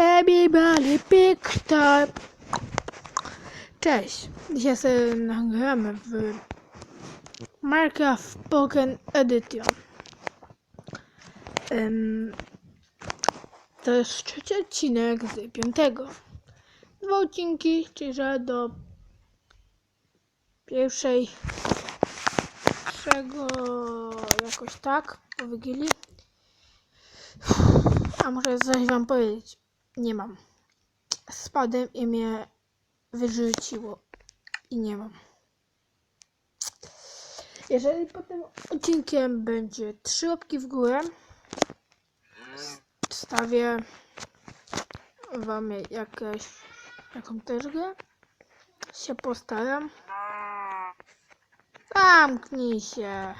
Everybody pick up. Cześć. Dzisiaj sobie nagramy w Minecraft Pokémon Edition. Ym, to jest trzeci odcinek z piątego. Dwa odcinki, czyli że do pierwszej czego jakoś tak po Wigilii. A może coś wam powiedzieć? Nie mam. Spadłem i mnie wyrzuciło. I nie mam. Jeżeli po tym odcinkiem będzie trzy łapki w górę, wstawię wam jakieś, jaką też grę. Się postaram. Zamknij się.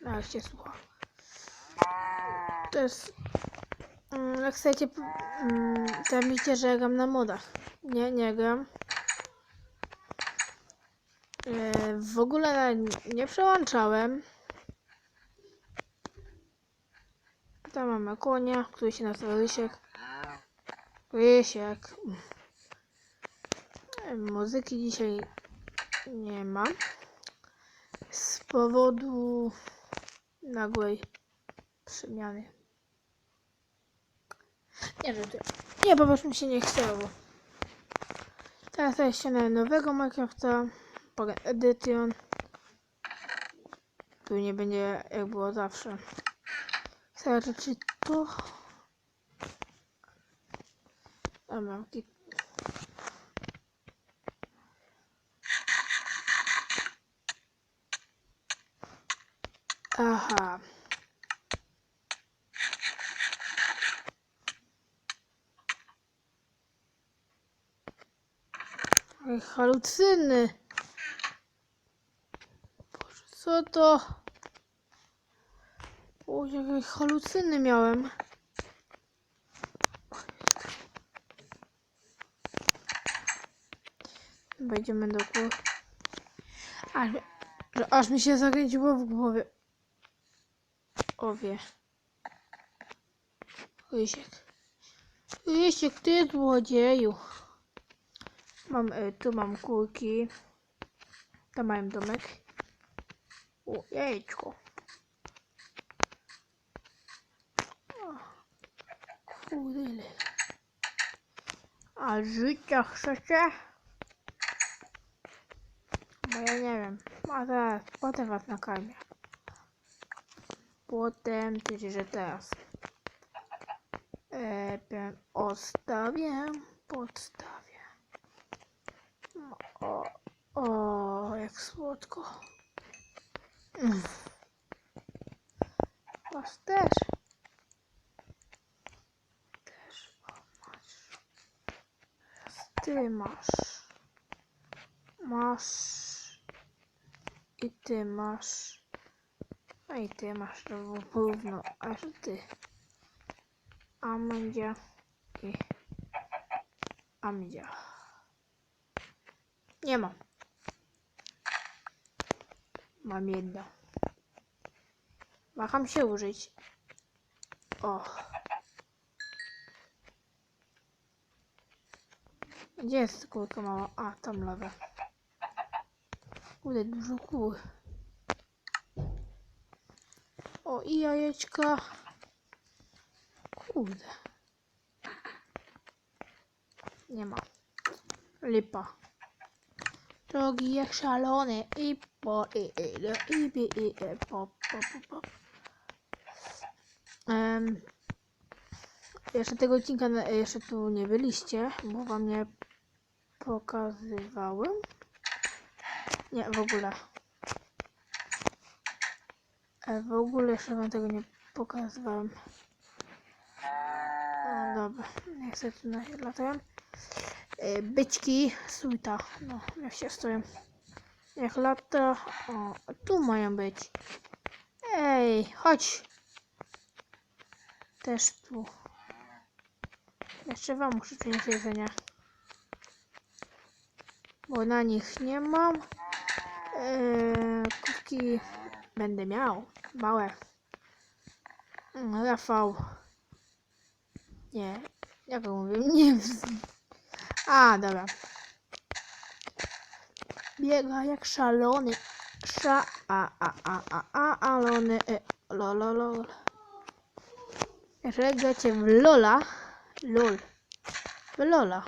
Jak się słucha. To jest... mm, Jak chcecie, mm, to widzicie, że ja gram na modach. Nie, nie gram. E, W ogóle nie przełączałem. Tam mamy konia, który się nazywa Rysiek. Rysiek. E, Muzyki dzisiaj nie ma. Z powodu nagłej przemiany. Nie, ty. Nie, prostu mi się nie chciało. Teraz ścianę nowego Minecrafta. Pogan Edition. Tu nie będzie jak było zawsze. Zobaczę czy to. Dobra, Aha. Halucyny. Boże, co to? O, jakie halucyny miałem. Wejdziemy do góry. Aż, aż mi się zakręciło w głowie. Owie. Rysiek. Rysiek, ty złodzieju. Mam, y, tu mam kulki. Tam mam domek. O, jajeczko. O, Kurde. A życia chcecie? Bo ja nie wiem. A zaraz, potem was nakarmię. Potem, czyli że teraz. E, powiem, odstawię, podstawię. No, O, o, jak słodko. Mm. Was też. Też, o, masz. Ty masz. Masz. I ty masz. A i ty masz to równo, aż ty. Amandzia i Amdzia. Nie mam. Mam jedno. Macham się użyć. O. Gdzie jest kulka mała? A, tam lawa. Kurde, dużo kół. O, i jajeczka. Kurde. Nie ma. Lipa. Drogi jak szalony i po i i do i bi i e po po po po. Em, jeszcze tego odcinka jeszcze tu nie byliście, bo wam nie pokazywałem. Nie, w ogóle. E, w ogóle jeszcze wam tego nie pokazywałem. No dobra, nie chcę tu na latają. E, Byczki, suita, no jak się stoją. Jak lata, o, tu mają być. Ej, chodź. Też tu. Jeszcze wam muszę przynieść jedzenia. Bo na nich nie mam. Eee, kubki będę miał. Małe. Mm, Rafał. Nie. Jak mówię? Nie. A, dobra. Biega jak szalony. Sza, a, a, a, a, a, alony, e, lo, lo, lo. Jeżeli w Lola, lol, w Lola,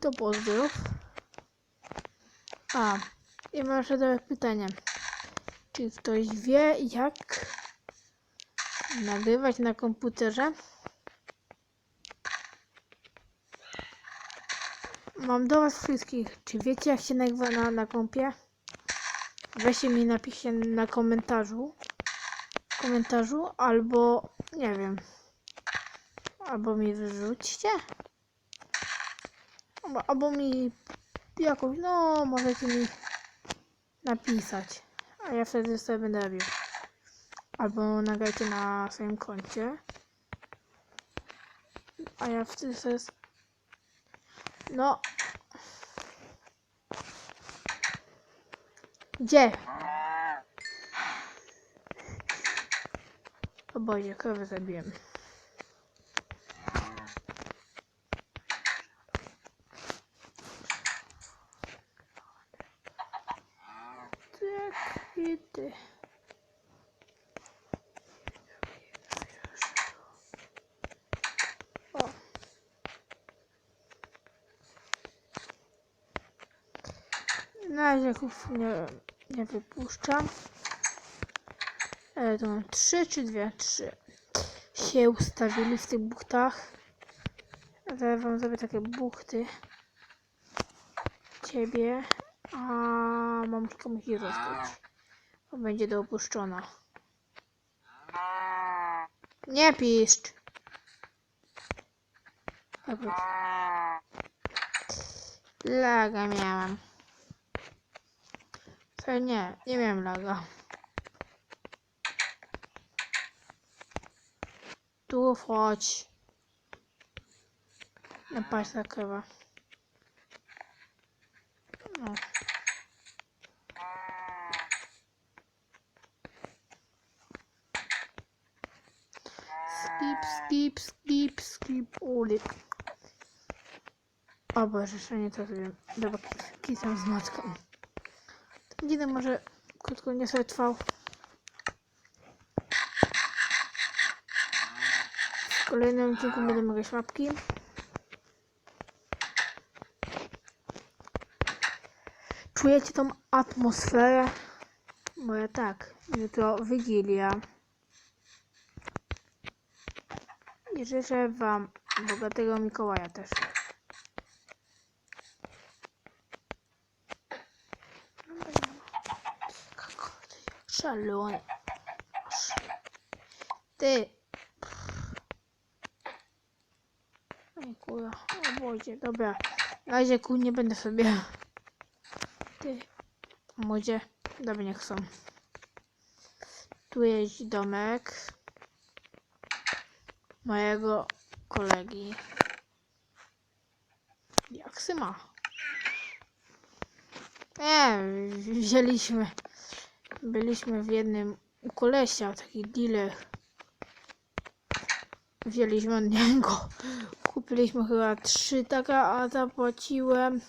to pozdrów. A, i mam jeszcze dobre pytanie. Czy ktoś wie, jak nagrywać na komputerze? Mam do was wszystkich. Czy wiecie, jak się nagrywa na, na kompie? Weźcie mi napiszcie na komentarzu. Komentarzu, albo nie wiem. Albo mi wyrzućcie. Albo, albo mi jakąś, no możecie mi napisać. A ja wtedy sobie będę robił. Albo nagrajcie na swoim koncie. A ja wtedy sobie... No. Gdzie? O Boże, krowę zabiłem. Tak, i ty. O. Na razie nie, nie wypuszczam. Ale to mam trzy czy dwie? Trzy. Się ustawili w tych buchtach. Zaraz wam zrobię takie buchty. Ciebie. A mamka musi zostać. Bo będzie dopuszczona. Nie piszcz. Dobra. Laga miałam. Co nie, nie miałem laga. Tu wchodź. Na pasa krowa. No. Skip, skip, skip, skip, ulik. O Boże, jeszcze nie to zrobiłem. Dobra, kisam z matką. Dzień może krótko nie sobie trwał. W kolejnym odcinku będę mogę łapki. Czujecie tą atmosferę? Bo ja tak. Jutro Wigilia. I życzę Wam bogatego Mikołaja też. Szalony. Ty. Ej, kurwa. O Boże, dobra. Na razie kół nie będę sobie. Ty. Młodzie. Dobra, niech są. Tu jest domek mojego kolegi. Jak se ma? Nie, wzięliśmy. Byliśmy w jednym u kolesia, taki dealer. Wzięliśmy od niego. Kupiliśmy chyba trzy taka, a zapłaciłem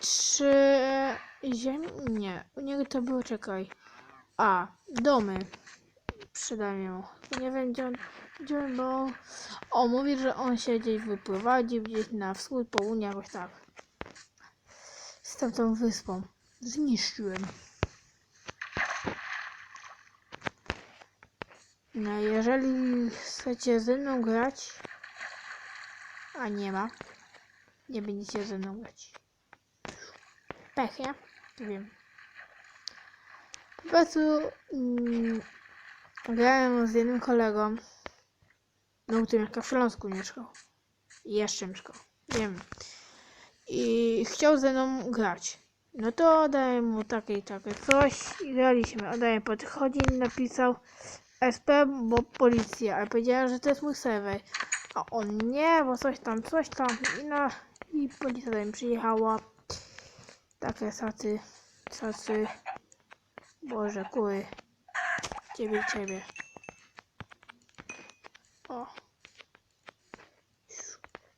trzy ziemi. Nie, u niego to było, czekaj. A, domy. Przydajmy mu. Nie wiem gdzie on, gdzie on bo o, mówi, że on się gdzieś wyprowadził, gdzieś na wschód, południe, jakoś tak. Z tamtą wyspą. Zniszczyłem. Jeżeli chcecie ze mną grać, a nie ma, nie będziecie ze mną grać. Pech? Nie wiem. Po prostu mm, grałem z jednym kolegą, no, który mieszka w Śląsku mieszkał. Jeszcze mieszkał. Wiem. I chciał ze mną grać. No to dałem mu takie i takie coś i graliśmy. Oddaję podchodzi i napisał SP, bo policja. A powiedziałem, że to jest mój serwer. A on nie, bo coś tam, coś tam. I, no, i policja do mnie przyjechała. Takie sacy, sacy. Boże, kury. Ciebie, ciebie. O.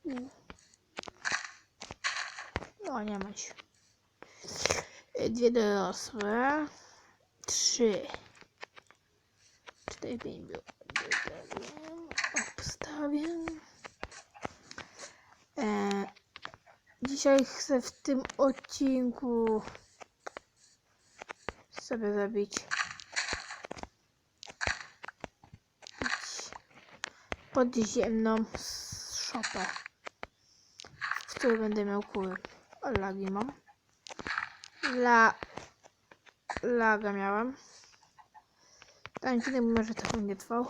U. No, nie mać. Dwie dorosłe. Trzy. Pięć było. Obstawię. E, dzisiaj chcę w tym odcinku sobie zabić podziemną szopę, w której będę miał kury. Lagi mam. La... Laga miałem. Ten odcinek może trochę nie trwał.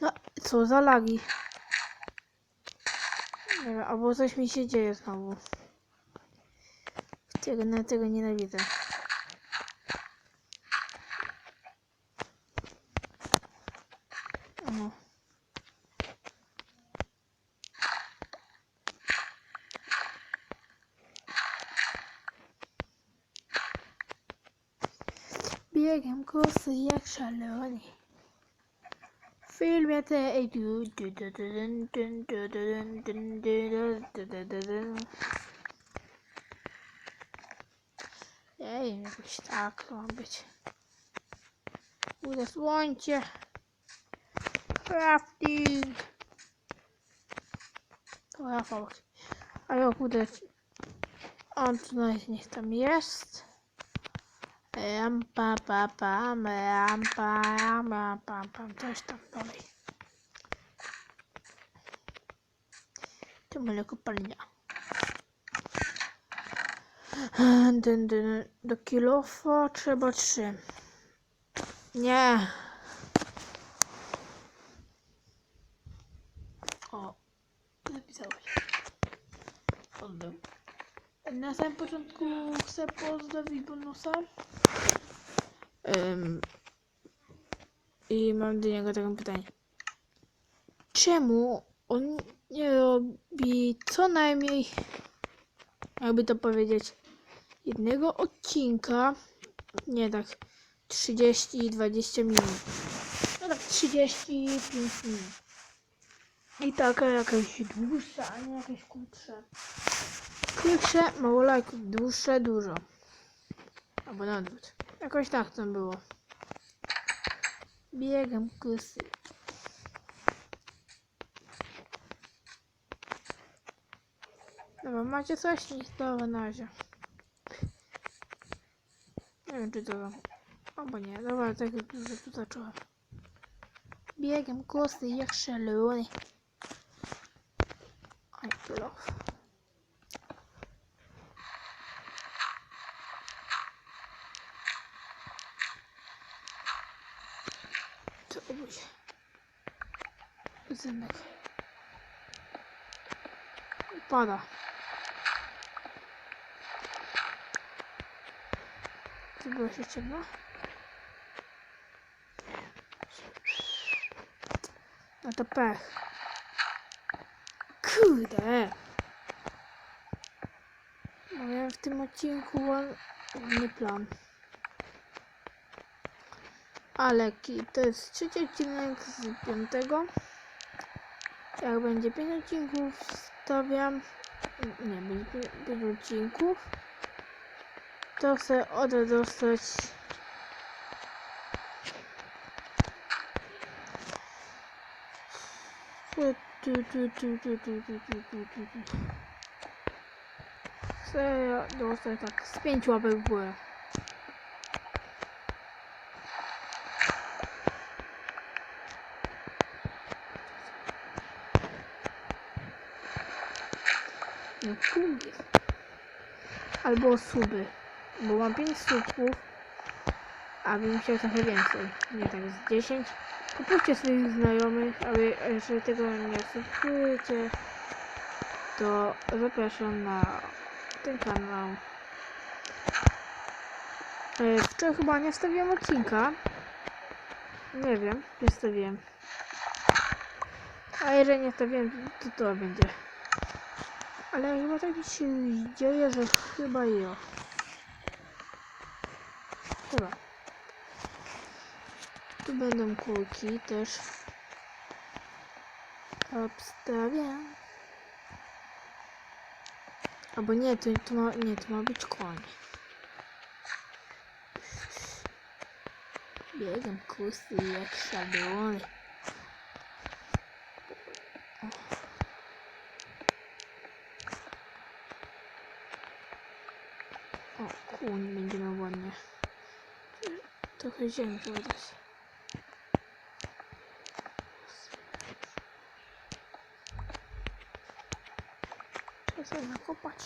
No, co za lagi? Albo coś mi się dzieje znowu. Tego, na tego nienawidzę. close jak szalony. Filmie te edu Ej, jakoś tak ma być. Uda słońce. Crafting. To ja A ja budę... Antonaj niech tam jest. Ram, pa, pa, pam, ram, pa, pam, pam, coś tam dalej. To mleko palenia. Dyn, dyn, do kilofa trzeba trzy. Nie. O, napisałeś. Oddam. Na samym początku chcę pozdrowić bonusa. Ym, I mam do niego takie pytanie. Czemu on nie robi co najmniej, jakby to powiedzieć, jednego odcinka, nie tak 30-20 minut, no tak 35 minut. I taka jakaś dłuższa, a nie jakieś krótsze. Krótsze, mało lajków, dłuższe, dużo. Albo na odwrót. Jakoś tak to było. Biegam kusy. Dobra, macie coś? Nie to na razie. Nie wiem czy to wam. Albo nie, dobra, tak już tu zacząłem. Biegam kusy jak szalony. Aj, love. To obudzie. Zynek. Pada. Tu było się ciemno. No to pech. Kurde. Miałem w tym odcinku ładny plan. Ale to jest trzeci odcinek z piątego. Jak będzie pięć odcinków, stawiam. Nie, będzie pię- pięć odcinków. To chcę ode dostać. Tu, tu, tu, tu, tu, tu, tu, tu, tu. Chcę dostać tak z pięć łapek w górę. Albo suby. Bo mam 5 subów. A bym chciał trochę więcej. Nie tak z 10. Poproście swoich znajomych, aby jeżeli tego nie subskrypujecie, to zapraszam na ten kanał. E, Wczoraj chyba nie wstawiłem odcinka. Nie wiem, nie wstawiłem. A jeżeli nie wstawiłem, to to będzie. Ale chyba tak się dzieje, że chyba jo. Chyba. Tu będą kulki też. Obstawiam. Albo nie, to, to ma, nie, to ma być koń. Biegam kusy jak szablony. O, kuń będzie miał ładnie. Dać. Trzeba sobie nakopać.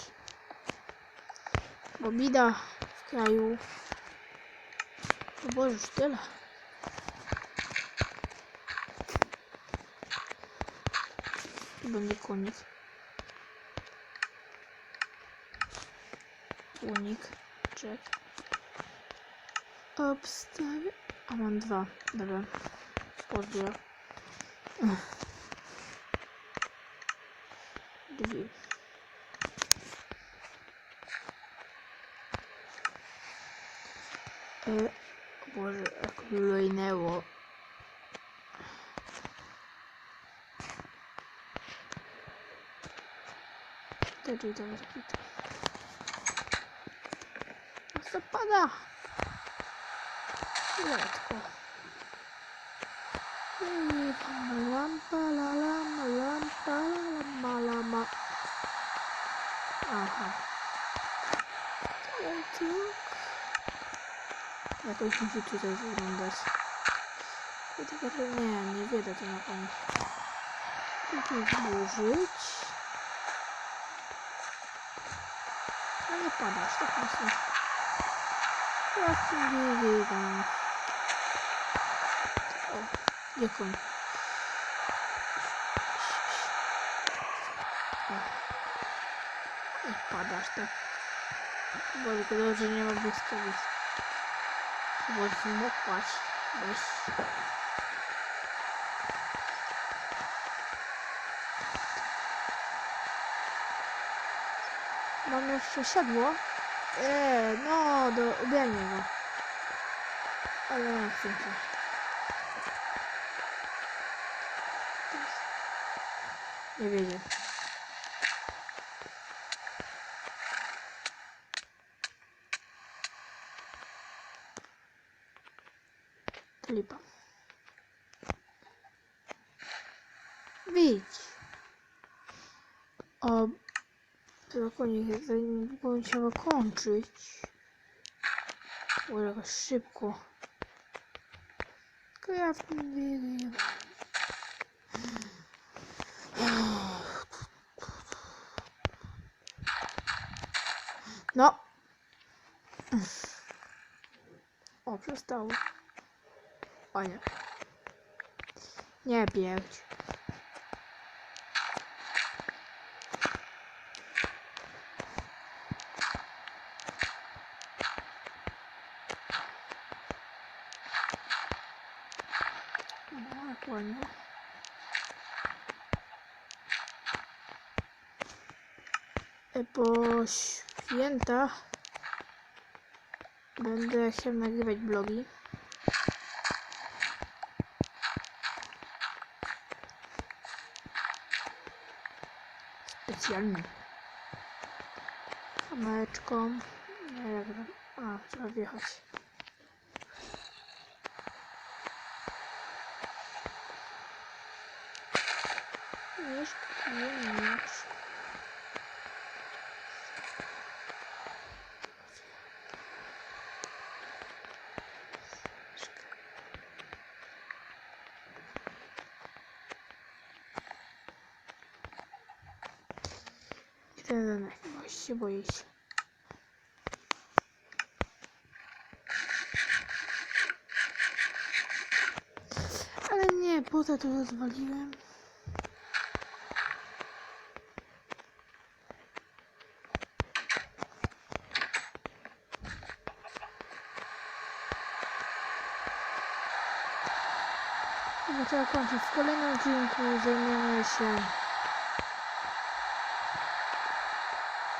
Bo bida w kraju. O Boże, już tyle. Będzie. Unik. Check. Obstawię. A mam dwa. Dobra. Pozbier. Drzwi. E, Boże, jak lojnęło. Te drzwi to zabite. Co Letko. Lampa, la lama, lampa, la lama, lama. Aha. Tak. Jakoś musi tutaj wyglądać. Tylko, nie, nie wiedzę to na koniec. Tu włożyć. No nie padasz, tak mocno. Ja w tym nie biegam. O, jak on? O. Nie padasz, tak? Bo tylko dobrze nie ma błyskawic. Bo zmokłaś. Weź. Mam jeszcze siodło. Eee, no, do ubierania go. Ale nie chcę się. Nie. To lipa. Widź. O, Zakonik niedługo musiała kończyć. Bo szybko. Tylko ja w tym biegam. No. O, przestało. O nie. Nie biegć. Ładnie. E, Po świętach będę chciał nagrywać blogi. Specjalnie. Kameczką. Nie, tam. A, trzeba wjechać. Mieszka, nie. Bo się boję się. Ale nie, po to rozwaliłem. Trzeba kończyć. W kolejnym odcinku zajmiemy się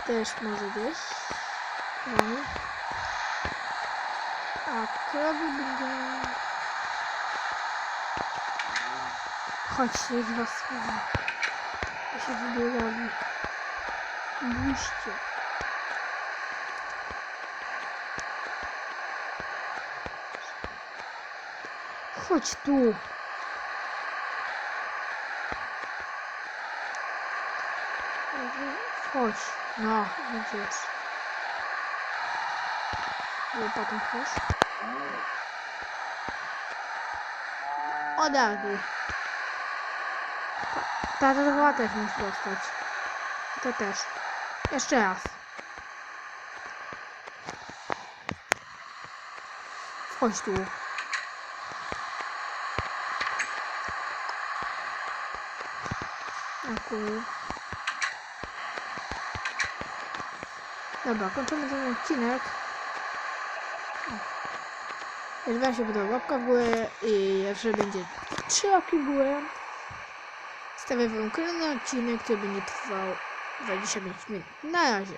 Теж може десь. Ні. А це буде. Хочу від вас сказати. Що вибирали. Хоч тут. Chodź. No, widzisz. Łopatą chcesz? Od razu. Ta, ta, chyba też musi dostać. To też. Jeszcze raz. Chodź tu. Dziękuję. Dobra, kończymy ten odcinek. Jeżeli Wam się podoba, łapka w górę i jeszcze będzie trzy łapki w górę. Stawiam Wam kolejny odcinek, który będzie trwał 25 minut. Na razie.